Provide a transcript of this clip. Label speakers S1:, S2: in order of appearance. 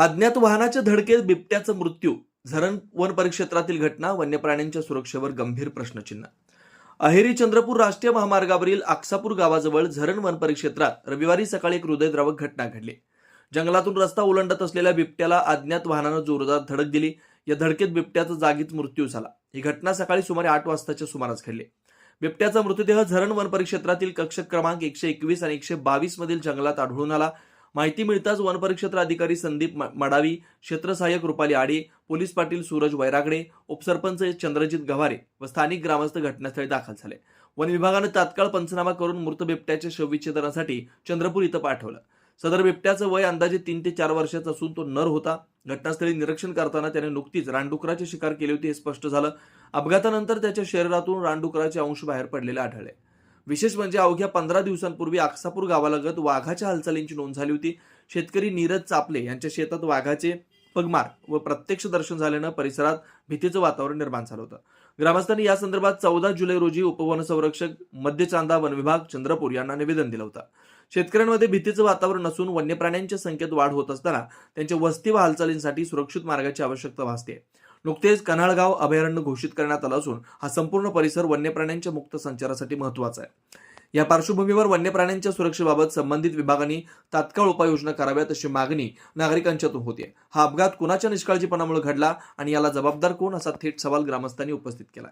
S1: अज्ञात वाहनाच्या धडकेत बिबट्याचा मृत्यू झरण वन परिक्षेत्रातील घटना वन्यप्राण्यांच्या सुरक्षेवर गंभीर प्रश्नचिन्ह. अहेरी चंद्रपूर राष्ट्रीय महामार्गावरील आक्सापूर गावाजवळ झरण वन परिक्षेत्रात रविवारी सकाळी एक हृदयद्रावक घटना घडली. जंगलातून रस्ता ओलांडत असलेल्या बिबट्याला अज्ञात वाहनानं जोरदार धडक दिली. या धडकेत बिबट्याचा जागीच मृत्यू झाला. ही घटना सकाळी सुमारे आठ वाजताच्या सुमारास घडली. बिबट्याचा मृतदेह झरण वन परिक्षेत्रातील कक्ष क्रमांक एकशे एकवीस आणि एकशे बावीस मधील जंगलात आढळून आला. माहिती मिळताच वनपरिक्षेत्र अधिकारी संदीप मडावी मडावी क्षेत्रसहाय्यक रुपाली आडे पोलीस पाटील सूरज वैरागडे उपसरपंच चंद्रजित गव्हारे व स्थानिक ग्रामस्थ घटनास्थळी दाखल झाले. वन विभागानं तात्काळ पंचनामा करून मृत बिबट्याच्या शवविच्छेदनासाठी चंद्रपूर इथं पाठवलं. सदर बिबट्याचं वय अंदाजे तीन ते चार वर्षाचं असून तो नर होता. घटनास्थळी निरीक्षण करताना त्याने नुकतीच रानडुकराची शिकार केली होती हे स्पष्ट झालं. अपघातानंतर त्याच्या शरीरातून रानडुकराचे अंश बाहेर पडलेले आढळले. विशेष म्हणजे अवघ्या पंधरा दिवसांपूर्वी आक्सापूर गावालगत वाघाच्या हालचालींची नोंद झाली होती. शेतकरी नीरज चापले यांच्या शेतात वाघाचे पगमार व प्रत्यक्ष दर्शन झाल्यानं परिसरात भीतीचं वातावरण निर्माण झालं होतं. ग्रामस्थांनी या संदर्भात चौदा जुलै रोजी उपवन संरक्षक मध्य चांदा वन विभाग चंद्रपूर यांना निवेदन दिलं होतं. शेतकऱ्यांमध्ये भीतीचं वातावरण असून वन्य प्राण्यांच्या संख्येत वाढ होत असताना त्यांच्या वस्ती व हालचालींसाठी सुरक्षित मार्गाची आवश्यकता भासते. नुकतेच कन्हाळगाव अभयारण्य घोषित करण्यात आलं असून हा संपूर्ण परिसर वन्य प्राण्यांच्या मुक्त संचारासाठी महत्त्वाचा आहे. या पार्श्वभूमीवर वन्य प्राण्यांच्या सुरक्षेबाबत संबंधित विभागांनी तात्काळ उपाययोजना कराव्यात अशी मागणी नागरिकांच्यातून होती हा अपघात कुणाच्या निष्काळजीपणामुळे घडला आणि याला जबाबदार कोण असा थेट सवाल ग्रामस्थांनी उपस्थित केला